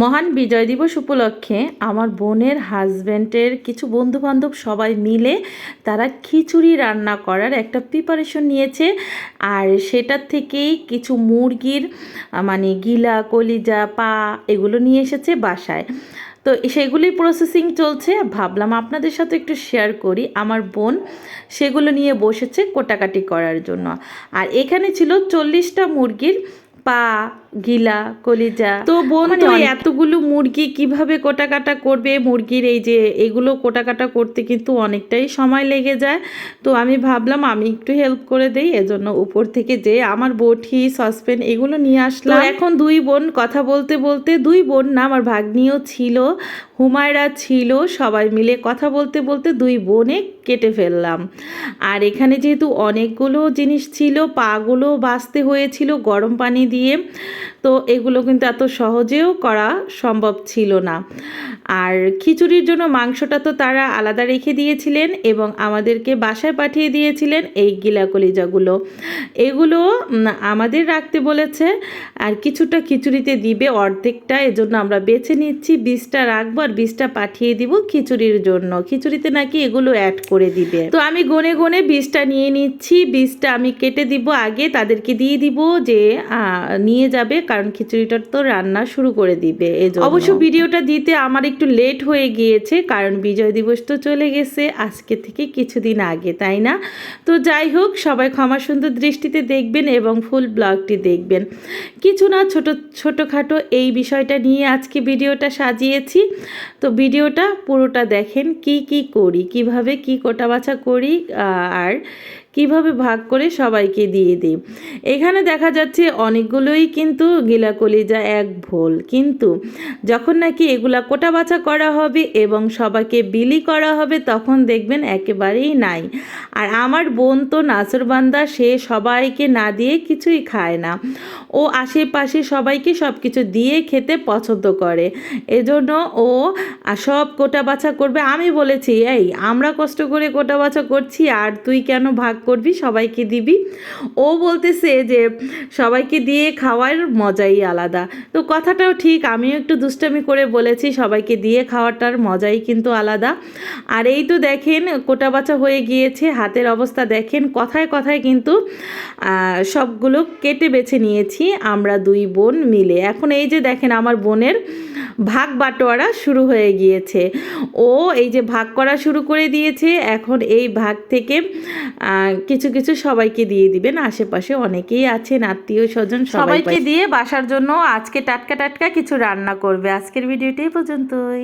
মহান বিজয় দিবস উপলক্ষে আমার বোনের হাজব্যান্ডের কিছু বন্ধুবান্ধব সবাই মিলে তারা খিচুড়ি রান্না করার একটা প্রিপারেশন নিয়েছে। আর সেটার থেকেই কিছু মুরগির মানে গিলা, কলিজা, পা এগুলো নিয়ে এসেছে বাসায়। তো সেগুলি প্রসেসিং চলছে। ভাবলাম আপনাদের সাথে একটু শেয়ার করি। আমার বোন সেগুলো নিয়ে বসেছে কোটাকাটি করার জন্য। আর এখানে ছিল চল্লিশটা মুরগির পা গিলা কলিজা। তো বোন তো এতগুলো মুরগি কীভাবে কোটাকাটা করবে? মুরগির এই যে এগুলো কোটাকাটা করতে কিন্তু অনেকটাই সময় লেগে যায়। তো আমি ভাবলাম আমি একটু হেল্প করে দেই এজন্য উপর থেকে যে আমার বটি সসপেন এগুলো নিয়ে আসলাম। এখন দুই বোন কথা বলতে বলতে দুই বোন না আমার ভাগ্নিও ছিল হুমায়রা ছিল সবাই মিলে কথা বলতে বলতে দুই বোনে কেটে ফেললাম। আর এখানে যেহেতু অনেকগুলো জিনিস ছিল পাগুলো বাছতে হয়েছিল গরম পানি দিয়ে তো এগুলো কিন্তু এত সহজেও করা সম্ভব ছিল না। আর খিচুড়ির জন্য মাংসটা তো তারা আলাদা রেখে দিয়েছিলেন এবং আমাদেরকে বাসায় পাঠিয়ে দিয়েছিলেন এই গিলা কলিজাগুলো এগুলো আমাদের রাখতে বলেছে, আর কিছুটা খিচুড়িতে দিবে অর্ধেকটা, এজন্য আমরা বেছে নিচ্ছি, বীজটা রাখব আর বীজটা পাঠিয়ে দিব খিচুড়ির জন্য। খিচুড়িতে নাকি এগুলো অ্যাড করে দিবে। তো আমি গনে গনে বীজটা নিয়ে নিচ্ছি, বীজটা আমি কেটে দিব আগে, তাদেরকে দিয়ে দিব যে নিয়ে যাবে। কারণ খিচুড়িটা তো রান্না শুরু করে দিবে এই অবশ্য ভিডিওটা দিতে আমার একটু লেট হয়ে গিয়েছে, কারণ বিজয় দিবস তো চলে গেছে, আজকে থেকে কিছুদিন আগে, তাই না? তো যাই হোক, সবাই ক্ষমা সুন্দর দৃষ্টিতে দেখবেন এবং ফুল ব্লগটি দেখবেন। কিছু না, ছোট, ছোটোখাটো এই বিষয়টা নিয়ে আজকে ভিডিওটা সাজিয়েছি। তো ভিডিওটা পুরোটা দেখেন কি কি করি, কীভাবে কি কোটা বাছা করি আর কীভাবে ভাগ করে সবাইকে দিয়ে দিই। এখানে দেখা যাচ্ছে অনেকগুলোই কিন্তু গিলা কলিজা এক ভোল। কিন্তু যখন নাকি এগুলা কোটা বাছা করা হবে এবং সবাইকে বিলি করা হবে, তখন দেখবেন একেবারেই নাই। আর আমার বোন তো নাচরবান্দা সে সবাইকে না দিয়ে কিছুই খায় না। ও আশেপাশে সবাইকে সব কিছু দিয়ে খেতে পছন্দ করে। এজন্য ও সব কোটা বাছা করবে। আমি বলেছি, এই, আমরা কষ্ট করে কোটা বাছা করছি, আর তুই কেন ভাগ করবি, সবাইকে দিবি। ও বলতেছে যে, সবাইকে দিয়ে খাওয়ার মজাই আলাদা। তো কথাটাও ঠিক, আমিও একটু দুষ্টামি করে বলেছি, সবাইকে দিয়ে খাওয়াটার মজাই কিন্তু আলাদা। আর এই তো দেখেন কোটা বাছা হয়ে গিয়েছে, হাতের অবস্থা দেখেন, কথায় কথায় কিন্তু সবগুলো কেটে বেছে নিয়েছি আমরা দুই বোন মিলে। এখন এই যে দেখেন, আমার বোনের ভাগ বাটোয়ারা শুরু হয়ে গিয়েছে। ও এই যে ভাগ করা শুরু করে দিয়েছে, এখন এই ভাগ থেকে কিছু কিছু সবাইকে দিয়ে দিবেন। আশেপাশে অনেকেই আছেন আত্মীয় স্বজন সবাইকে দিয়ে বাসার জন্য আজকে টাটকা টাটকা কিছু রান্না করবে। আজকের ভিডিওটি পর্যন্তই।